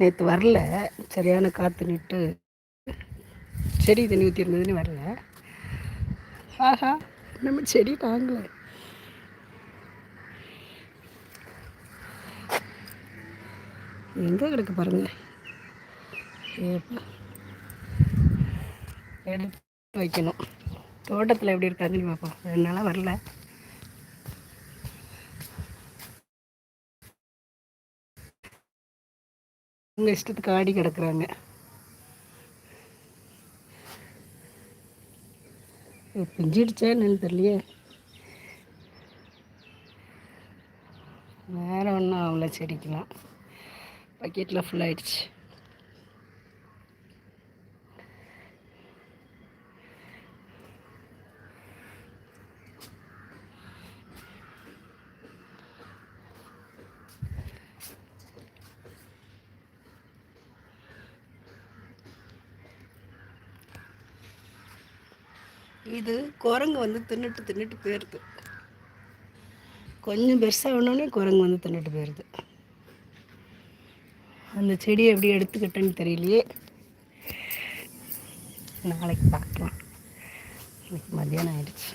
நேற்று வரல. சரியான காற்று நிட்டு செடி தண்ணி ஊற்றி இருந்ததுன்னு வரல. ஆஹா நம்ம செடி தாங்கலை. எங்கே கிடக்கு பாருங்க. எடுத்து வைக்கணும். தோட்டத்தில் எப்படி இருக்காங்கன்னு பார்ப்போம் ரெண்டு நாளாக வரல. உங்கள் இஷ்டத்துக்கு ஆடி கிடக்குறாங்க. பிஞ்சிடுச்சா என்னன்னு தெரியலையே. வேறு ஒன்றும் அவ்வளோ செடிக்கலாம் பக்கெட்டில் ஃபுல்லாகிடுச்சு இது குரங்கு வந்து தின்னுட்டு தின்னுட்டு போயிடுது கொஞ்சம் பெருசாக ஒன்றோடனே குரங்கு வந்து தின்னுட்டு போயிடுது அந்த செடியை எப்படி எடுத்துக்கிட்டேன்னு தெரியலையே. நாளைக்கு பார்க்கலாம். இன்னைக்கு மத்தியானம் ஆயிடுச்சு.